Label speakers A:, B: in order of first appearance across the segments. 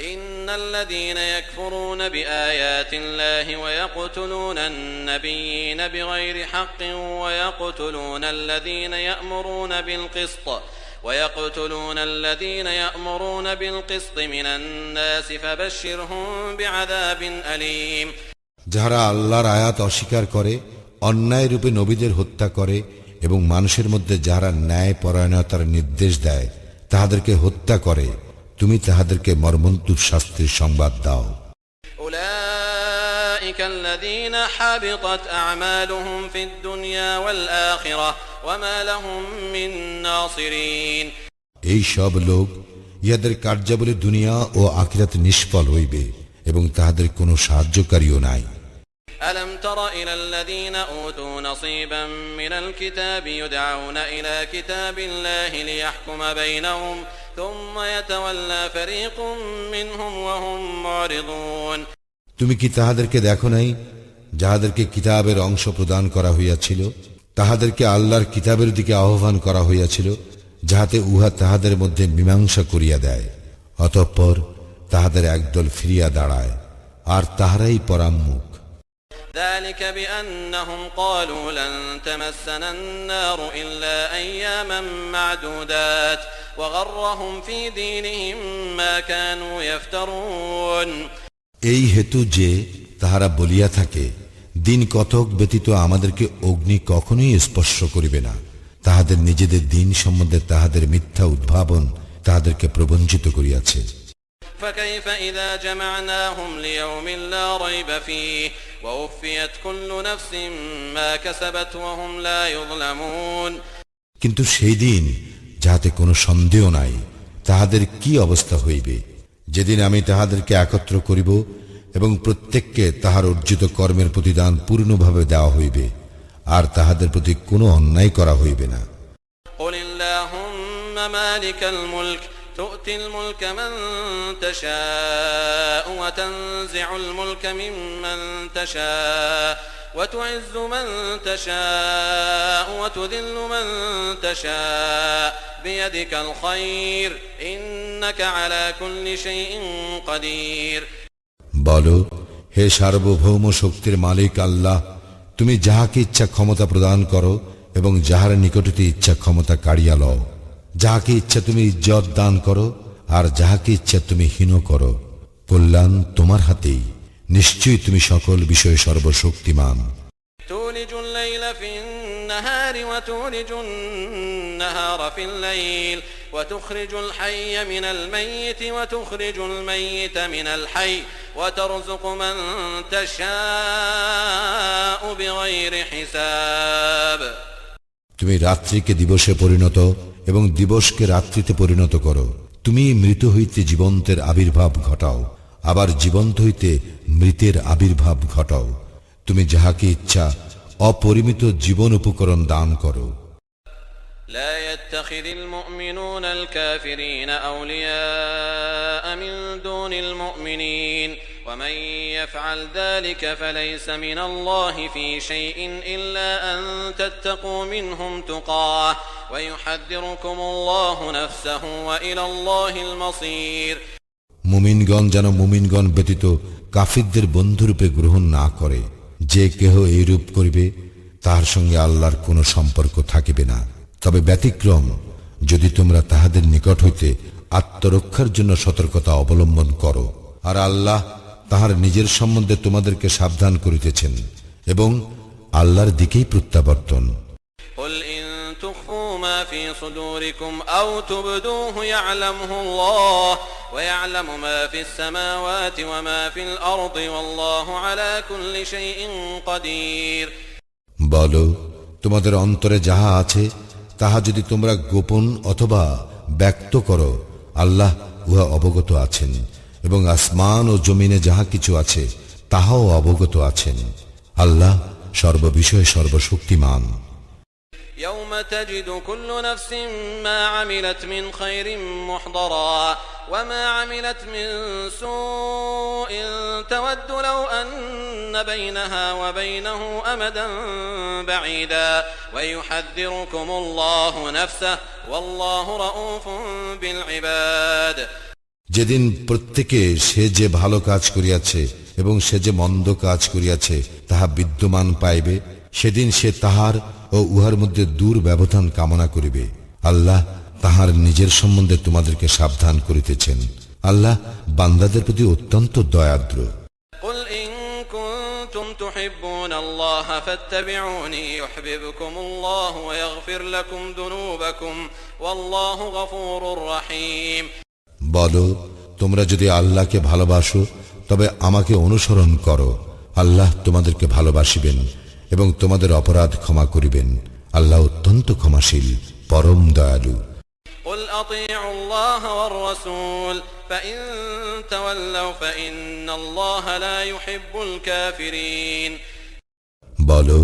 A: إن الذين يكفرون بآيات الله ويقتلون النبيين بغير حق ويقتلون الذين يأمرون بالقسط ويقتلون الذين يأمرون بالقسط من الناس فبشرهم بعذاب أليم
B: যাহারা আল্লাহর আয়াত অস্বীকার করে অন্যায় রূপে নবীদের হত্যা করে এবং মানুষের মধ্যে যাহারা ন্যায় পরায়ণতার নির্দেশ দেয় তাহাদেরকে হত্যা করে তুমি তাহাদেরকে মর্মন্তুর শাস্ত্রের সংবাদ দাও
A: أولئك الذين حبطت أعمالهم في الدنيا والآخرة وما لهم من ناصرين
B: এই সব লোক ইহাদের কার্যাবলী দুনিয়া ও আখিরাত নিষ্ফল হইবে এবং তাহাদের কোনো সাহায্যকারীও নাই
A: ألم تر إلى الذين أوتوا نصيبا من الكتاب يدعون إلى كتاب الله ليحكم بينهم ثم يتولى فريق منهم وهم معرضون
B: তুমি কি তাহাদেরকে দেখো নাই যাহাদেরকে কিতাবের অংশ প্রদান করা হইয়াছিল তাহাদেরকে আল্লাহর কিতাবের দিকে আহ্বান করা হইয়াছিল যাহাতে উহা তাহাদের মধ্যে মীমাংসা করিয়া দেয় অতঃপর তাহাদের একদল ফিরিয়া দাঁড়ায় আর তাহারাই পরাম্মুখ
A: ذلك بأنهم قالوا لن تمسنا النار إلا أياما معدودات وغرهم في دينهم ما كانوا يفترون
B: এই হেতু যে তাহারা বলিয়া থাকে দিন কতক ব্যতীত আমাদেরকে অগ্নি কখনোই স্পর্শ করিবে না তাহাদের নিজেদের দিন সম্বন্ধে তাহাদের মিথ্যা উদ্ভাবন তাহাদেরকে প্রবঞ্চিত করিয়াছে
A: فكيف إذا جمعناهم ليوم لا ريب فيه ووفيت كل نفس ما كسبت وهم لا يظلمون
B: কিন্তু সেই দিন যাহাতে কোনো সন্দেহ নাই তাহাদের কি অবস্থা হইবে যেদিন আমি তাহাদেরকে একত্র করিব এবং প্রত্যেককে তাহার অর্জিত কর্মের প্রতিদান পূর্ণভাবে দেওয়া হইবে আর তাহাদের প্রতি কোনো অন্যায় করা হইবে না
A: قل اللهم مالك الملك تؤتي الملك من تشاء وتنزع الملك ممن تشاء وتعز من تشاء وتذل من تشاء بيدك الخير إنك على كل شيء قدير
B: বলো হে সার্বভৌম শক্তির মালিক আল্লাহ তুমি যাহাকে ইচ্ছা ক্ষমতা প্রদান করো এবং যাহার নিকটতে ইচ্ছা ক্ষমতা কাড়িয়া লও যাহাকে ইচ্ছা তুমি ইজ্জত দান করো আর যাহাকে ইচ্ছা তুমি হীন করো কল্যাণ তোমার হাতেই নিশ্চয়ই তুমি সকল বিষয়ে সর্বশক্তিমান
A: تولج الليل في النهار وتولج النهار في الليل وتخرج الحي من الميت وتخرج الميت من الحي وترزق من تشاء بغير حساب
B: তুমি রাত্রিকে দিবসে পরিণত এবং দিবসকে রাত্রিতে পরিণত করো তুমি মৃত হইতে জীবন্তের আবির্ভাব ঘটাও আবার জীবন্ত হইতে মৃতের আবির্ভাব ঘটাও তুমি যাহাকে ইচ্ছা অপরিমিত জীবন উপকরণ দান করো
A: لا يتخذ المؤمنون الكافرين أولياء من دون المؤمنين ومن يفعل ذلك فليس من الله في شيء إلا أن تتقوا منهم تقاه ويحذركم الله نفسه وإلى الله المصير
B: মুমিনগণ যেন মুমিনগণ ব্যতীত কাফিরদের বন্ধুরূপে গ্রহণ না করে যে কেহ এইরূপ করিবে তার সঙ্গে আল্লাহর কোনো সম্পর্ক থাকিবে না তবে ব্যতিক্রম যদি তোমরা তাহাদের নিকট হইতে আত্মরক্ষার জন্য সতর্কতা অবলম্বন করো আর আল্লাহ তাহার নিজের সম্বন্ধে তোমাদেরকে সাবধান করিতেছেন এবং আল্লাহর দিকেই প্রত্যাবর্তন
A: قل إن تخفوا ما في صدوركم أو تبدوه يعلمه الله ويعلم ما في السماوات وما في الأرض والله على كل شيء قدير
B: বলো তোমাদের অন্তরে যাহা আছে তাহা যদি তোমরা গোপন অথবা ব্যক্ত করো আল্লাহ উহা অবগত আছেন এবং আসমান ও জমিনে যাহা কিছু আছে তাহাও অবগত আছেন আল্লাহ সর্ববিষয়ে সর্বশক্তিমান
A: يوم تجد كل نفس ما عملت من خير محضرا وما عملت من سوء تود لو أن بينها وبينه أمدا بعيدا ويحذركم الله نفسه والله رؤوف بالعباد
B: যেদিন প্রত্যেকে সে যে ভালো কাজ করিয়াছে এবং সে যে মন্দ কাজ করিয়াছে তাহা বিদ্যমান পাইবে সেদিন সে তাহার ও উহার মধ্যে দূর ব্যবধান কামনা করিবে আল্লাহ তাহার নিজের সম্বন্ধে তোমাদেরকে সাবধান করিতেছেন আল্লাহ বান্দাদের প্রতি অত্যন্ত দয়াদ্র
A: قل إن كنتم تحبون الله فاتبعوني يحببكم الله ويغفر لكم ذنوبكم والله غفور رحيم
B: বলো তোমরা যদি আল্লাহকে ভালোবাসো তবে আমাকে অনুসরণ করো আল্লাহ তোমাদেরকে ভালোবাসিবেন এবং তোমাদের অপরাধ ক্ষমা করিবেন আল্লাহ অত্যন্ত ক্ষমাশীল পরম দয়ালু
A: قل أطيعوا الله والرسول فإن تولوا فإن الله لا يحب الكافرين
B: বলো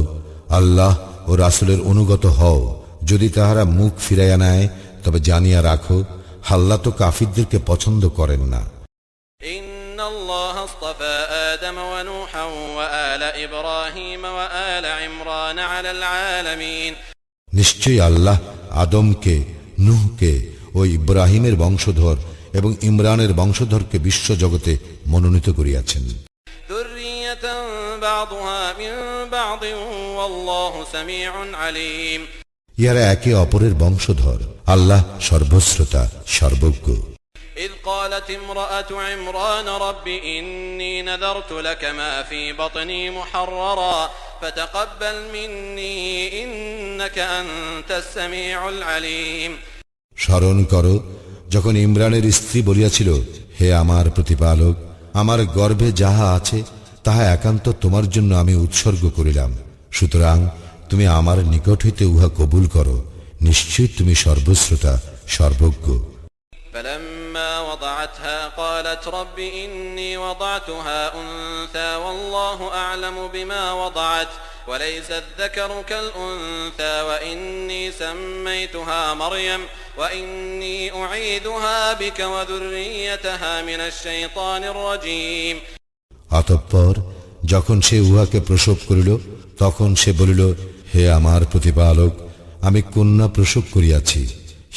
B: আল্লাহ ও রাসুলের অনুগত হও যদি তাহারা মুখ ফিরাইয়া নেয় তবে জানিয়া রাখো হাল্লা তো কাফিরদেরকে পছন্দ করেন না
A: إن الله اصطفى آدم ونوحا وآل إبراهيم وآل عمران على العالمين
B: নিশ্চয়ই আল্লাহ আদমকে নুহকে ও ইব্রাহিমের বংশধর এবং ইমরানের বংশধরকে বিশ্বজগতে মনোনীত করিয়াছেন
A: ذرية بعضها من بعض والله سميع عليم
B: ইহারা একে অপরের বংশধর আল্লাহ সর্বশ্রোতা সর্বজ্ঞ
A: إذ قالت امرأة عمران رب إني نذرت لك ما في بطني محررا فتقبل مني إنك أنت السميع العليم
B: স্মরণ করো যখন ইমরানের স্ত্রী বলিয়াছিল হে আমার প্রতিপালক আমার গর্ভে যাহা আছে তাহা একান্ত তোমার জন্য আমি উৎসর্গ করিলাম সুতরাং তুমি আমার নিকট হইতে উহা কবুল করো নিশ্চয়ই তুমি সর্বশ্রোতা সর্বজ্ঞ
A: فلما وضعتها قالت رب إني وضعتها أنثى والله أعلم بما وضعت وليس الذكر كالأنثى وإني سميتها مريم وإني أعيدها بك وذريتها من الشيطان الرجيم
B: অতঃপর যখন সে উহাকে প্রসব করিল তখন সে বলিল হে আমার প্রতিপালক আমি কন্যা প্রসব করিয়াছি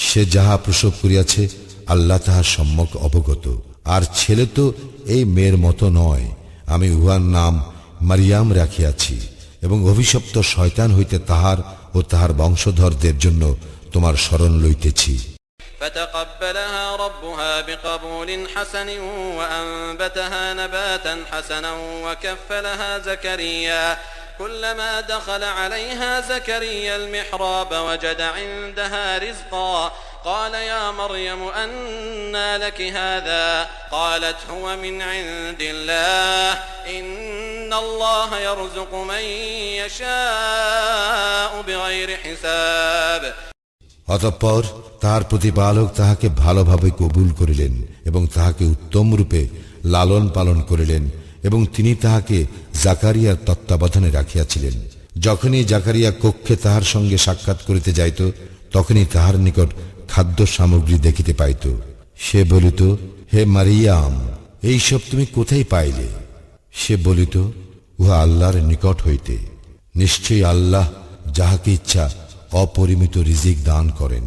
B: সে যাহা প্রসব করিয়াছে আল্লাহ তাহার সম্যক অবগত আর ছেলে তো এই মেয়ের মতো নয় আমি উহার নাম মারিয়াম রাখিয়াছি এবং অভিশপ্ত শয়তান হইতে তাহার ও তাহার বংশধরদের জন্য তোমার স্মরণ লইতেছি
A: فتقبلها ربها بقبول حسن وأنبتها نباتا حسنا وكفلها زكريا كلما دخل عليها زكريا المحراب وجد عندها رزقا قال يا مريم أنى لك هذا قالت هو من عند الله إن الله يرزق من يشاء بغير حساب
B: অতঃপর তাহার প্রতিপালক তাহাকে ভালোভাবে কবুল করিলেন এবং তাহাকে উত্তম রূপে লালন পালন করিলেন এবং তিনি তাহাকে জাকারিয়ার তত্ত্বাবধানে রাখিয়াছিলেন যখনই জাকারিয়া কক্ষে তাহার সঙ্গে সাক্ষাৎ করিতে যাইত তখনই তাহার নিকট খাদ্য সামগ্রী দেখিতে পাইত সে বলিত হে মারিয়াম এইসব তুমি কোথায় পাইলে সে বলিত উহা আল্লাহর নিকট হইতে নিশ্চয়ই আল্লাহ যাহাকে ইচ্ছা অপরিমিত রিজিক দান করেন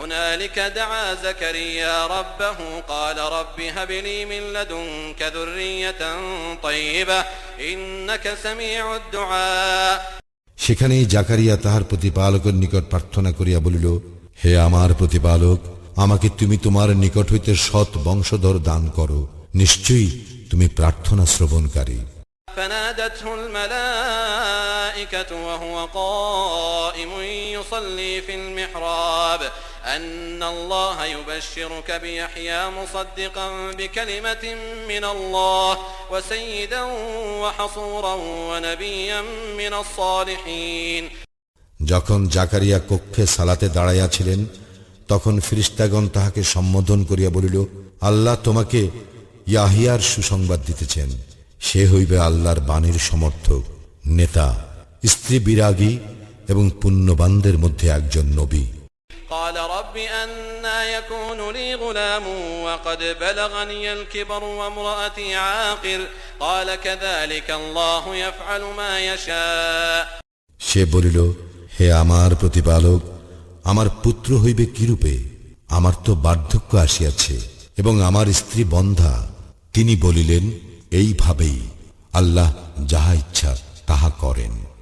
A: هنالك دعا زكريا ربه قال رب هب لي من لدنك ذرية طيبة إنك سميع الدعاء
B: সেখানেই জাকারিয়া তাহার প্রতিপালকের নিকট প্রার্থনা করিয়া বলিল হে আমার প্রতিপালক আমাকে তুমি তোমার নিকট হইতে সৎ বংশধর দান করো নিশ্চয়ই তুমি প্রার্থনা শ্রবণকারী
A: فنادته الملائكة وهو قائم يصلي في المحراب أن الله يبشرك بيحيى مصدقا بكلمة من الله وسيدا وحصورا ونبيا من الصالحين
B: যখন জাকারিয়া কক্ষে সালাতে দাঁড়াইয়াছিলেন তখন ফিরিস্তাগণ তাহাকে সম্বোধন করিয়া বলিল আল্লাহ তোমাকে ইয়াহিয়ার সুসংবাদ দিতেছেন সে হইবে আল্লাহর বাণীর সমর্থক নেতা স্ত্রী বিরাগী এবং পুণ্যবানদের মধ্যে একজন নবী
A: قال رب أنا يكون لي غلام وقد بلغني الكبر وامرأتي عاقر قال كذلك الله يفعل ما يشاء
B: সে বলিল হে আমার প্রতিপালক, আমার পুত্র হইবে কিরূপে? আমার তো বার্ধক্য আসিয়াছে, এবং আমার স্ত্রী বন্ধা। তিনি বলিলেন এইভাবেই আল্লাহ যাহা ইচ্ছা তাহা করেন।